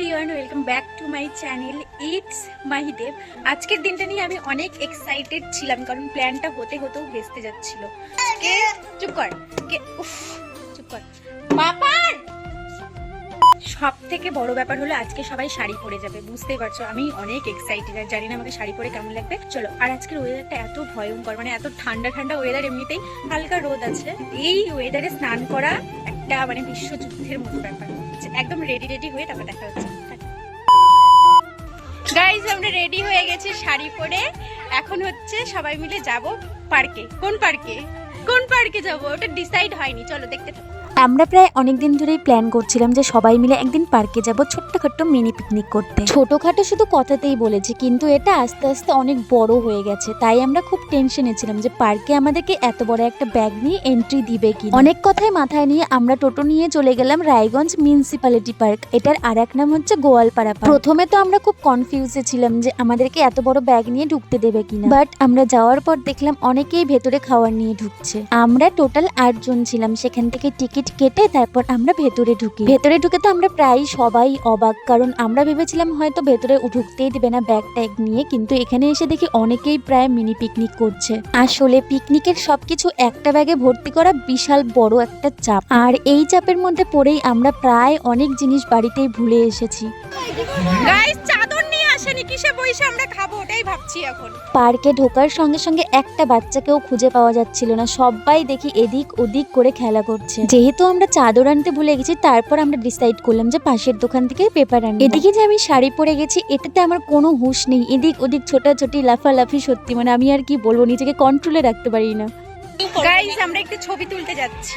Everyone welcome back to my channel it's Mahidev আজকের দিনটা নিয়ে আমি অনেক এক্সাইটেড ছিলাম, কারণ প্ল্যানটা হতে হতেও ভেস্তে যাচ্ছিল। কে? চুপ কর। কে? উফ, চুপ কর। পাপার সব থেকে বড় ব্যাপার হলো আজকে সবাই শাড়ি পরে যাবে, বুঝতেই পারছ? আমি অনেক এক্সাইটেড আর জানি না আমাকে শাড়ি পরে কেমন লাগবে। চলো, আর আজকের ওয়েদারটা এত ভয়ঙ্কর মানে এত ঠান্ডা ঠান্ডা ওয়েদার এমনিতেই হালকা রোদ আছে। এই ওয়েদারে স্নান করা একটা মানে বিশ্বযুদ্ধের মতো ব্যাপার। একদম রেডি রেডি হয়ে তারপর দেখা হচ্ছে। গাইজ আমরা রেডি হয়ে গেছি শাড়ি পরে। এখন হচ্ছে সবাই মিলে যাব পার্কে। কোন পার্কে? কোন পার্কে যাব? ওটা ডিসাইড হয়নি। চলো দেখতে থাকো। আমরা প্রায় অনেক দিন ধরেই প্ল্যান করছিলাম যে সবাই মিলে একদিন পার্কে যাব ছোট্টখাট্ট মিনি পিকনিক করতে। ছোটখাটো শুধু কথাতেই বলেছি, কিন্তু এটা আস্তে আস্তে অনেক বড় হয়ে গেছে। তাই আমরা খুব টেনশনে ছিলাম যে পার্কে আমাদেরকে এত বড় একটা ব্যাগ নিয়ে এন্ট্রি দিবে কি অনেক কথাই মাথায় নিয়ে আমরা টোটো নিয়ে চলে গেলাম রায়গঞ্জ মিউনিসিপ্যালিটি পার্ক এটার আর এক নাম হচ্ছে গোয়ালপাড়া পার্ক প্রথমে তো আমরা খুব কনফিউজে ছিলাম যে আমাদেরকে এত বড় ব্যাগ নিয়ে ঢুকতে দেবে কিনা। বাট আমরা যাওয়ার পর দেখলাম অনেকেই ভেতরে খাওয়ার নিয়ে ঢুকছে। আমরা টোটাল আটজন ছিলাম, সেখান থেকে টিকিট কেটে তারপর আমরা ভেতরে ঢুকি। ভেতরে ঢুকে তো আমরা প্রায় সবাই অবাক, কারণ আমরা ভেবেছিলাম হয়তো ভেতরে ঢুকতেই দেবে না ব্যাগ ট্যাগ নিয়ে, কিন্তু এখানে এসে দেখি অনেকেই প্রায় মিনি পিকনিক করছে। আসলে পিকনিকের সবকিছু একটা ব্যাগে ভর্তি করা বিশাল বড় একটা চাপ। আর এই চাপের মধ্যে পড়েই আমরা প্রায় অনেক জিনিস বাড়িতেই ভুলে এসেছি। চাদর আসেনি কিসে বইসে আমরা খাব? ওটাই ভাবছি এখন। পার্কে ঢোকার সঙ্গে সঙ্গে একটা বাচ্চাকেও খুঁজে পাওয়া যাচ্ছিল না। সবাই দেখি এদিক ওদিক করে খেলা করছে। যেহেতু আমরা চাদর আনতে ভুলে গেছি তারপর আমরা ডিসাইড করলাম যে পাশের দোকান থেকে পেপার আনি এদিকে যে আমি শাড়ি পরে গেছি এটাতে আমার কোনো হুঁশ নেই। এদিক ওদিক ছোটাছুটি লাফালাফি সত্যি মানে আমি আর কি বলব নিজেকে কন্ট্রোলে রাখতে পারি না। গাইস আমরা একটু ছবি তুলতে যাচ্ছি।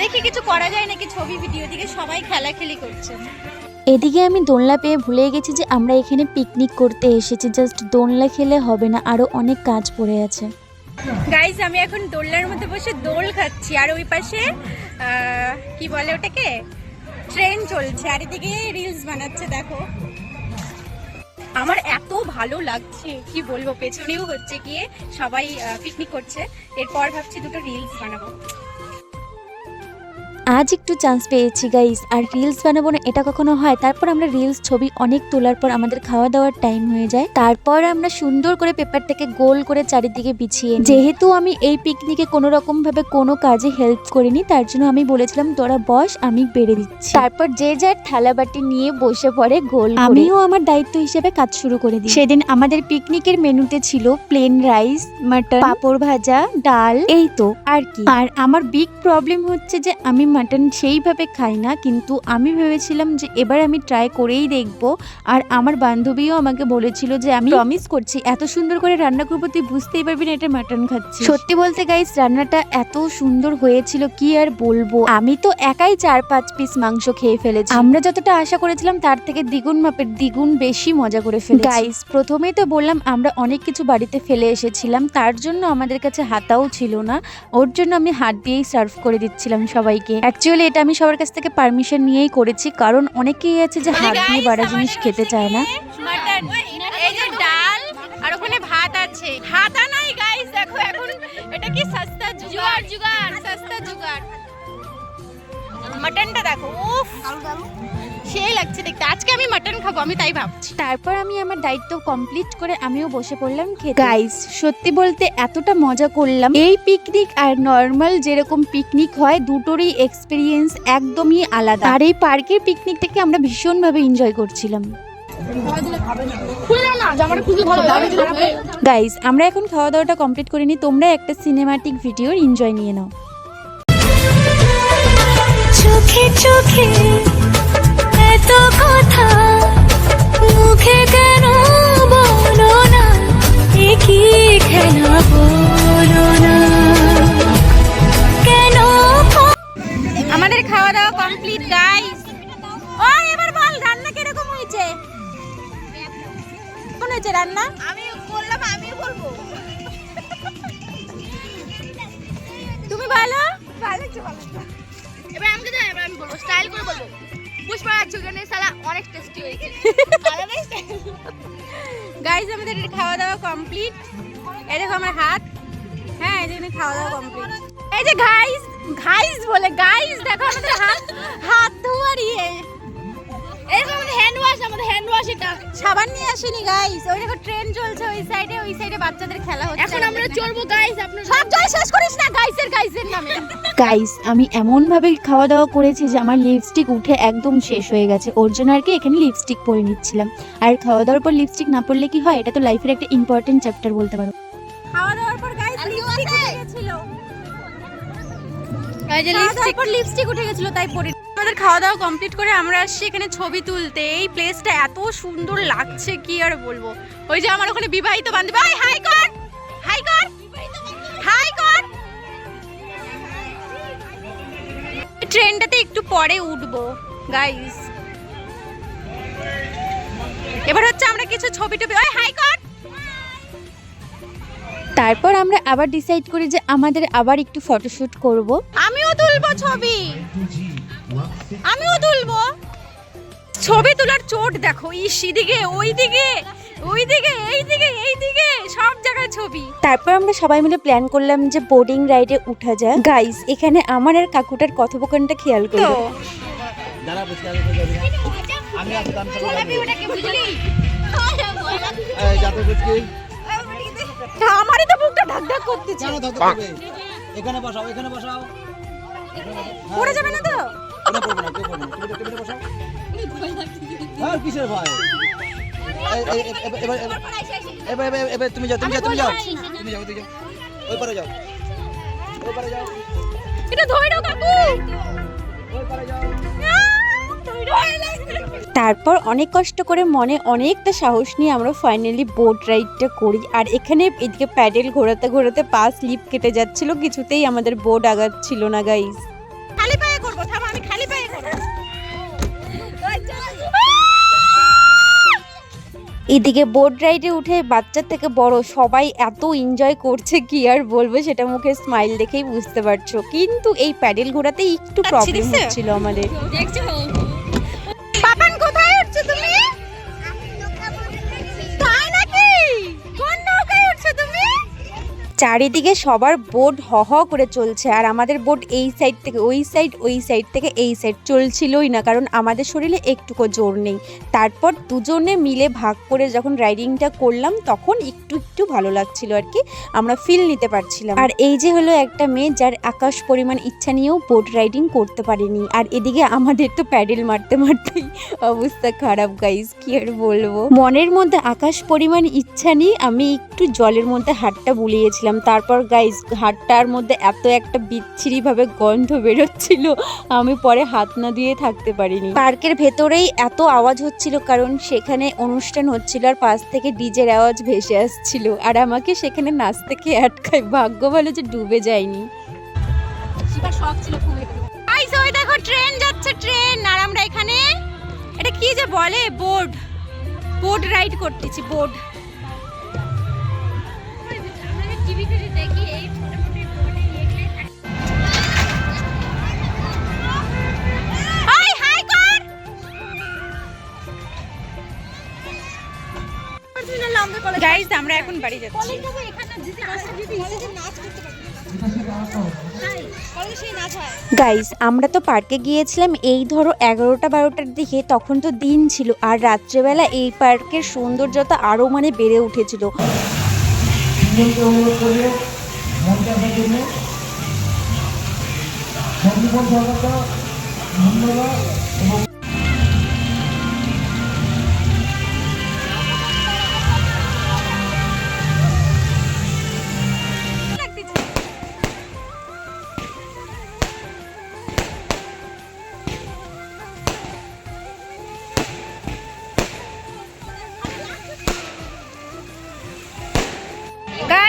দেখি কিছু করা যায় নাকি ছবি ভিডিও দিকে সবাই খেলাখেলি করছে। এদিকে আমি দোলনা পেয়ে ভুলে গেছি যে আমরা এখানে পিকনিক করতে এসেছি। জাস্ট দোলনা খেলে হবে না, আরও অনেক কাজ পড়ে আছে। গাইস আমি এখন দোলনার মধ্যে বসে দোল খাচ্ছি। আর ওই পাশে কি বলে ওটাকে? ট্রেন চলছে। আর এদিকে রিলস বানাচ্ছে, দেখো। আমার এত ভালো লাগছে। কি বলব, পেছনেও হচ্ছে গিয়ে সবাই পিকনিক করছে। এরপর ভাবছি দুটো রিলস বানাবো। আজ একটু চান্স পেয়েছি গাইস আর রিলস বানাবো না এটা কখনো হয়। তারপর আমরা রিলস ছবি অনেক তোলার পর আমাদের খাওয়া দাওয়ার টাইম হয়ে যায়। তারপর আমরা সুন্দর করে পেপারটাকে গোল করে চারিদিকে বিছিয়ে যেহেতু আমি এই পিকনিকে কোনো রকম ভাবে কোনো কাজে হেল্প করিনি তার জন্য আমি বলেছিলাম তোরা বস আমি বেড়ে দিচ্ছি। তারপর যে যার থালা বাটি নিয়ে বসে পড়ে গোল আমিও আমার দায়িত্ব হিসেবে কাজ শুরু করে দিই। সেদিন আমাদের পিকনিকের মেনুতে ছিল প্লেন রাইস মাটন পাঁপড় ভাজা ডাল। এই তো আর কি। আর আমার বিগ প্রবলেম হচ্ছে যে আমি মাটন সেইভাবে খাই না কিন্তু আমি ভেবেছিলাম যে এবার আমি ট্রাই করেই দেখব। আর আমার বান্ধবীও আমাকে বলেছিল যে আমি প্রমিস করছি এত সুন্দর করে রান্না করব তুই বুঝতেই পারবি না এটা মাটন খাচ্ছি সত্যি বলতে গাইস রান্নাটা এত সুন্দর হয়েছিল কি আর বলব? আমি তো একাই চার পাঁচ পিস মাংস খেয়ে ফেলেছি। আমরা যতটা আশা করেছিলাম তার থেকে দ্বিগুণ মাপের দ্বিগুণ বেশি মজা করে ফেলেছি। গাইস প্রথমেই তো বললাম আমরা অনেক কিছু বাড়িতে ফেলে এসেছিলাম তার জন্য আমাদের কাছে হাতাও ছিল না। ওর জন্য আমি হাত দিয়েই সার্ভ করে দিচ্ছিলাম সবাইকে। অ্যাকচুয়ালি এটা আমি সবার কাছ থেকে পারমিশন নিয়েই করেছি কারণ অনেকেই আছে যে হাত দিয়ে বাড়া জিনিস খেতে চায় না। এই যে ডাল আর ওখানে ভাত আছে। হাতা নাই গাইস দেখো এখন এটা কি সস্তা জুগার জুগার সস্তা জুগার মটনটা দেখো উফ। সেই লাগছে দেখতে। আজকে আমি মাটন খাব আমি তাই ভাবছি। তারপর আমি আমার দায়িত্ব কমপ্লিট করে আমিও বসে পড়লাম খেতে। গাইস সত্যি বলতে এতটা মজা করলাম। এই পিকনিক আর নর্মাল যেরকম পিকনিক হয় দুটোরই এক্সপিরিয়েন্স একদমই আলাদা। আর এই পার্কের পিকনিক থেকে আমরা ভীষণভাবে এনজয় করছিলাম। গাইস আমরা এখন খাওয়া দাওয়াটা কমপ্লিট করে নিই তোমরা একটা সিনেমাটিক ভিডিওর এনজয় নিয়ে নাও। চোখে চোখে কথা মুখে কেন বলো না? এ কি খেলা বলো না? কেন আমাদের খাওয়া দাওয়া কমপ্লিট গাইস ও এবার বল রান্না কীরকম হয়েছে? কেমন হয়েছে রান্না? আমি বললাম আমি বলব। তুমি বলো। ভালো ভালো এবার আমাকে দাও এবার আমি বলব স্টাইল করে বলব। পুষ্পা চিকেনের সালা অনেক টেস্টি হয়েছে। গাইজ আমাদের খাওয়া দাওয়া কমপ্লিট এই দেখো আমার হাত। হ্যাঁ এই জন্য খাওয়া দাওয়া কমপ্লিট এই যে গাইজ গাইজ বলে গাইজ দেখো আমাদের সাবান নিয়ে আসেনি গাইস ওই দেখো ট্রেন চলছে ওই সাইডে ওই সাইডে বাচ্চাদের খেলা হচ্ছে এখন আমরা চলবো গাইস আপনার সব জয় শেষ করিস না গাইসের গাইসের নামে। গাইস আমি এমনভাবে খাওয়া দাওয়া করেছি যে আমার লিপস্টিক উঠে একদম শেষ হয়ে গেছে। ওর জন্য আর কি এখানে লিপস্টিক পরে নিচ্ছিলাম। আর খাওয়া দাওয়ার পর লিপস্টিক না পরলে কি হয়? এটা তো লাইফের একটা ইম্পর্টেন্ট চ্যাপ্টার বলতে পারো। খাওয়া দাওয়ার পর গাইস লিপস্টিক উঠে গেছিল। লিপস্টিক উঠে গেছিল তাই পরে আমাদের খাওয়া দাওয়া কমপ্লিট করে আমরা আসছি এখানে ছবি তুলতে। এই প্লেসটা এত সুন্দর লাগছে কি আর বলব? ওই যে আমার ওখানে বিবাহিত বান্ধবী। ভাই হাই কর! হাই কর! হাই কর! ট্রেনটাতে একটু পরে উঠবো গাইস এবার হচ্ছে আমরা কিছু ছবি টবি ওই হাই কর! তারপর আমরা আবার ডিসাইড করি যে আমাদের আবার একটু ফটোশুট করব। আমিও তুলবো ছবি। আমিও তুলবো। ছবি তোলার চোট দেখো ইস দিকে ওই দিকে ওই দিকে এই দিকে এই দিকে সব জায়গায় ছবি। তারপর আমরা সবাই মিলে প্ল্যান করলাম যে বোর্ডিং রাইডে উঠা যায় গাইস এখানে আমার আর কাকুটার কথোপকথনটা খেয়াল করো। আমারই তো বুকটা ঢাক ঢাক করতেছে। এখানে বসাও এখানে বসাও। পড়ে যাবে না তো? না কেউ না। টেবিলে কিসের ভয়? এবার এবার এবার তুমি যাও তুমি যাও তুমি যাও। তুমি যাও তুমি যাও। ওই পারে যাও। ওই পারে যাও। এটা কাকু। ওই পারে যাও। তারপর অনেক কষ্ট করে মনে অনেকটা সাহস নিয়ে আমরা ফাইনালি বোট রাইডটা করি। আর এখানে এদিকে প্যাডেল ঘোরাতে ঘোরাতে পা স্লিপ কেটে যাচ্ছিল কিছুতেই আমাদের বোট আগাচ্ছিল না গাইস এদিকে বোট রাইডে উঠে বাচ্চা থেকে বড় সবাই এত এনজয় করছে কি আর বলব? সেটা মুখে স্মাইল দেখেই বুঝতে পারছ। কিন্তু এই প্যাডেল ঘোরাতে একটু আচ্ছা, প্রবলেম হচ্ছিল আমাদের। চারিদিকে সবার বোট হ হ করে চলছে, আর আমাদের বোট এই সাইড থেকে ওই সাইড ওই সাইড থেকে এই সাইড চলছিলই না, কারণ আমাদের শরীরে একটুকু জোর নেই। তারপর দুজনে মিলে ভাগ করে যখন রাইডিংটা করলাম, তখন একটু একটু ভালো লাগছিল আর কি, আমরা ফিল নিতে পারছিলাম। আর এই যে হলো একটা মেয়ে যার আকাশ পরিমাণ ইচ্ছা নিয়েও বোট রাইডিং করতে পারেনি, আর এদিকে আমাদের তো প্যাডেল মারতে মারতেই অবস্থা খারাপ গাইস কি আর বলব? মনের মধ্যে আকাশ পরিমাণ ইচ্ছা নিয়ে আমি একটু জলের মধ্যে হাতটা বুলিয়েছিলাম। তারপর গাইস হাতটার মধ্যে এত একটা বিচ্ছিরিভাবে গন্ধ বেরোচ্ছিল, আমি পরে হাত না দিয়ে থাকতে পারিনি। পার্কের ভেতরেই এত আওয়াজ হচ্ছিল, কারণ সেখানে অনুষ্ঠান হচ্ছিল আর পাশ থেকে ডিজের আওয়াজ ভেসে আসছিল। আর আমাকে সেখানে নাচ থেকে আটকায়, ভাগ্য ভালো যে ডুবে যায়নি। ওই দেখো ট্রেন যাচ্ছে ট্রেন আর আমরা এখানে, এটা কি যে বলে? বোর্ড বোর্ড রাইড করতেছি বোর্ড গাইস আমরা এখন বাড়ি যাচ্ছি। গাইস আমরা তো পার্কে গিয়েছিলাম এই ধরো এগারোটা বারোটার দিকে তখন তো দিন ছিল আর রাত্রেবেলা এই পার্কের সৌন্দর্যতা আরও মানে বেড়ে উঠেছিল। দুজনকে অনুরোধ করব মঞ্চে আসার জন্য সঞ্জীবন সরকার ধন্যবাদ এবং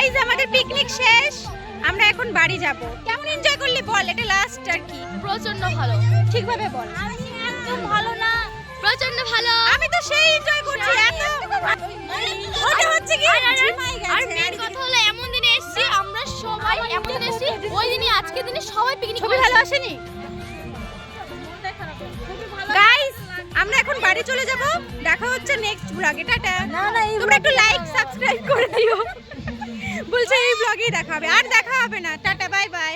গাইজ আমাদের পিকনিক শেষ আমরা এখন বাড়ি যাব। কেমন এনজয় করলি বল এটা লাস্ট আর কি? প্রচণ্ড ভালো। ঠিকভাবে বল। একদম ভালো না। প্রচণ্ড ভালো। আমি তো সেই এনজয় করছি এত ওটা হচ্ছে কি? আর মেন কথা হলো এমন দিনে এসেছি আমরা সবাই এমন দিনে এসেছি ওই দিনই আজকের দিনে সবাই পিকনিক ছবি ভালো আসেনি? গাইস আমরা এখন বাড়ি চলে যাব। দেখা হচ্ছে নেক্সট ব্লগে টাটা। তোমরা একটু লাইক সাবস্ক্রাইব করে দিও। বলছে এই ব্লগেই দেখা হবে আর দেখা হবে না। Tata bye bye